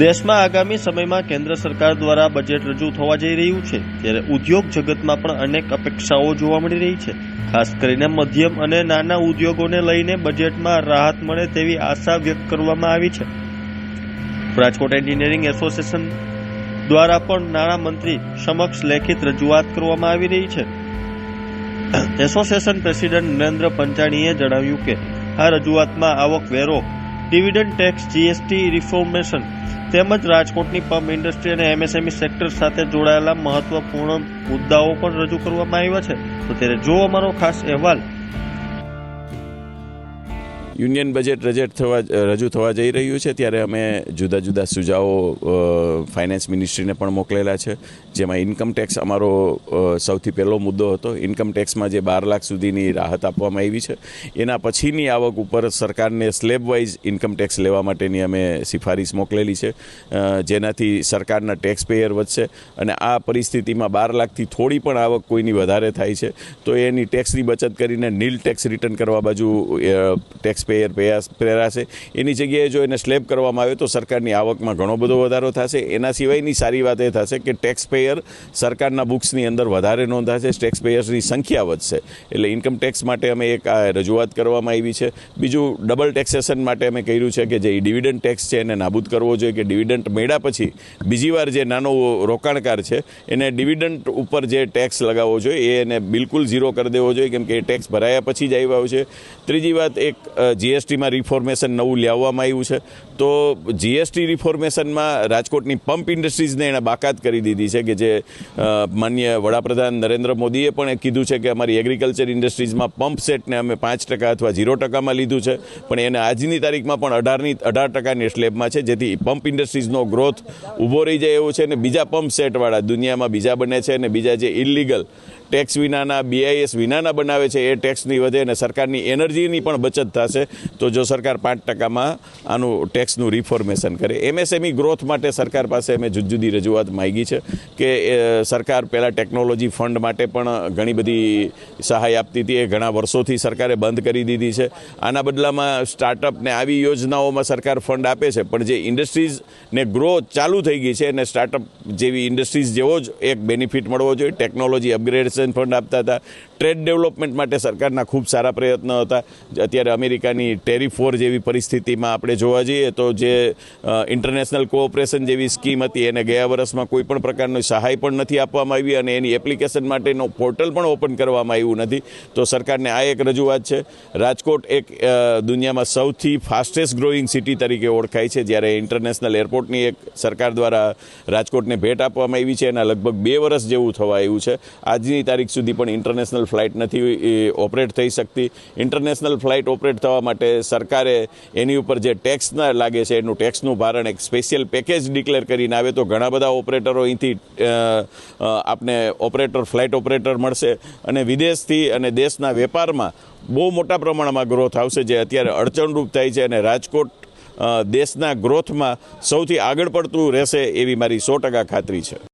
દેશમાં આગામી સમયમાં કેન્દ્ર સરકાર દ્વારા બજેટ રજૂ થવા જઈ રહ્યું છે, ત્યારે ઉદ્યોગ જગતમાં પણ અનેક અપેક્ષાઓ જોવા મળી રહી છે. ખાસ કરીને મધ્યમ અને નાના ઉદ્યોગોને લઈને બજેટમાં રાહત મળે તેવી આશા વ્યક્ત કરવામાં આવી છે. રાજકોટ એન્જિનિયરિંગ એસોસિએશન દ્વારા પણ નાણામંત્રી સમક્ષ લેખિત રજૂઆત કરવામાં આવી રહી છે. એસોસિએશન પ્રેસિડેન્ટ નરેન્દ્ર પંચાણીએ જણાવ્યું કે, આ રજૂઆતમાં આવક વેરો, ડિવિડન્ડ ટેક્સ, જીએસટી, રિફોર્મેશન તેમજ રાજકોટની પંપ ઇન્ડસ્ટ્રી અને એમએસએમઈ સેક્ટર સાથે જોડાયેલા મહત્વપૂર્ણ મુદ્દાઓ પણ રજૂ કરવામાં આવ્યા છે. તો ત્યારે જો અમારો ખાસ અહેવાલ યુનિયન બજેટ રજેટ થવા, રજૂ થવા જઈ રહ્યું છે, ત્યારે અમે જુદા જુદા સુઝાવો ફાઇનાન્સ મિનિસ્ટ્રીને પણ મોકલેલા છે, જેમાં ઇન્કમ ટેક્સ અમારો સૌથી પહેલો મુદ્દો હતો. ઇન્કમ ટેક્સમાં જે બાર લાખ સુધીની રાહત આપવામાં આવી છે, એના પછીની આવક ઉપર સરકારને સ્લેબ વાઇઝ ઇન્કમ ટેક્સ લેવા માટેની અમે સિફારિશ મોકલેલી છે જેનાથી સરકારના ટેક્સ પેયર વધશે અને આ પરિસ્થિતિમાં બાર લાખથી થોડી પણ આવક કોઈની વધારે થાય છે, તો એની ટેક્સની બચત કરીને નીલ ટેક્સ રિટર્ન કરવા બાજુ ટેક્સ પેયર પ્રેરાશે. એની જગ્યાએ જો એને સ્લેબ કરવામાં આવે તો સરકારની આવકમાં ઘણો બધો વધારો થશે. એના સિવાયની સારી વાત એ થશે કે ટેક્સ પેયર સરકારના બુક્સની અંદર વધારે નોંધાશે. ટેક્સ પેયર્સની સંખ્યા વધશે. એટલે ઇન્કમ ટેક્સ માટે અમે એક, આ, રજૂઆત કરવામાં આવી છે. બીજું ડબલ ટેક્સેશન માટે અમે કહ્યું છે કે જે ડિવિડન્ડ ટેક્સ છે એને નાબૂદ કરવો જોઈએ કે ડિવિડન્ડ મેળા પછી બીજી વાર જે નાનો રોકાણકાર છે, એને ડિવિડન્ડ ઉપર જે ટેક્સ લગાવવો જોઈએ, એ એને બિલકુલ ઝીરો કરી દેવો જોઈએ. કેમ કે એ ટેક્સ ભરાયા પછી જ આવ્યો છે. ત્રીજી વાત એક જીએસટીમાં રિફોર્મેશન નવું લાવવામાં આવ્યું છે. તો જીએસટી રિફોર્મેશનમાં રાજકોટની પંપ ઇન્ડસ્ટ્રીઝને એણે બાકાત કરી દીધી છે કે જે માન્ય વડાપ્રધાન નરેન્દ્ર મોદીએ પણ કીધું છે કે અમારી એગ્રીકલ્ચર ઇન્ડસ્ટ્રીઝમાં પંપ સેટને અમે પાંચ ટકા અથવા ઝીરો ટકામાં લીધું છે. પણ એને આજની તારીખમાં પણ અઢારની, અઢાર ટકાની સ્લેબમાં છે. જેથી પંપ ઇન્ડસ્ટ્રીઝનો ગ્રોથ ઊભો રહી જાય એવું છે અને બીજા પંપ સેટવાળા દુનિયામાં બીજા બને છે અને બીજા જે ઇલીગલ ટેક્સ વિનાના બીઆઈએસ વિનાના બનાવે છે, એ ટેક્સની વધે અને સરકારની એનર્જીની પણ બચત થશે. તો જો સરકાર પાંચ ટકામાં આનું ટેક્સનું રિફોર્મેશન કરે. એમએસએમઈ ગ્રોથ માટે સરકાર પાસે અમે જુદી જુદી રજૂઆત માગી છે કે સરકાર પહેલાં ટેકનોલોજી ફંડ માટે પણ ઘણી બધી સહાય આપતી હતી. એ ઘણા વર્ષોથી સરકારે બંધ કરી દીધી છે. આના બદલામાં સ્ટાર્ટઅપને આવી યોજનાઓમાં સરકાર ફંડ આપે છે. પણ જે ઇન્ડસ્ટ્રીઝને ગ્રોથ ચાલુ થઈ ગઈ છે અને સ્ટાર્ટઅપ જેવી ઇન્ડસ્ટ્રીઝ જેવો જ એક બેનિફિટ મળવો જોઈએ. ટેકનોલોજી અપગ્રેડેશન ફંડ આપતા હતા. ટ્રેડ ડેવલપમેન્ટ માટે સરકારના ખૂબ સારા પ્રયત્નો હતા. અત્યારે અમેરિકાની ટેરિફોર જેવી પરિસ્થિતિમાં આપણે જોવા જઈએ તો જે ઇન્ટરનેશનલ કોઓપરેશન જેવી સ્કીમ હતી, એને ગયા વર્ષમાં કોઈ પણ પ્રકારની સહાય પણ નથી આપવામાં આવી અને એની એપ્લિકેશન માટેનો પોર્ટલ પણ ઓપન કરવામાં આવ્યું નથી. તો સરકારને આ એક રજૂઆત છે. રાજકોટ એક દુનિયામાં સૌથી ફાસ્ટેસ્ટ ગ્રોઈંગ સિટી તરીકે ઓળખાય છે, જ્યારે ઇન્ટરનેશનલ એરપોર્ટની એક સરકાર દ્વારા રાજકોટને ભેટ આપવામાં આવી છે. એના લગભગ બે વર્ષ જેવું થવા આવ્યું છે. આજની તારીખ સુધી પણ ઇન્ટરનેશનલ ફ્લાઇટ નથી એ, ઓપરેટ થઈ શકતી. ઇન્ટરનેશનલ ફ્લાઇટ ઓપરેટ થવા માટે સરકારે એની ઉપર જે ટેક્સ લાગે છે એનું ટેક્સનું ભારણ એક સ્પેશિયલ પેકેજ ડિક્લેર કરીને આવે તો ઘણા બધા ઓપરેટરો અહીંથી આપને ઓપરેટર ફ્લાઇટ ઓપરેટર મળશે. અને વિદેશથી અને દેશના વેપારમાં બહુ મોટા પ્રમાણમાં ગ્રોથ આવશે જે અત્યારે અડચણરૂપ થાય છે અને રાજકોટ દેશના ગ્રોથમાં સૌથી આગળ પડતું રહેશે એવી મારી સો ટકા ખાતરી છે.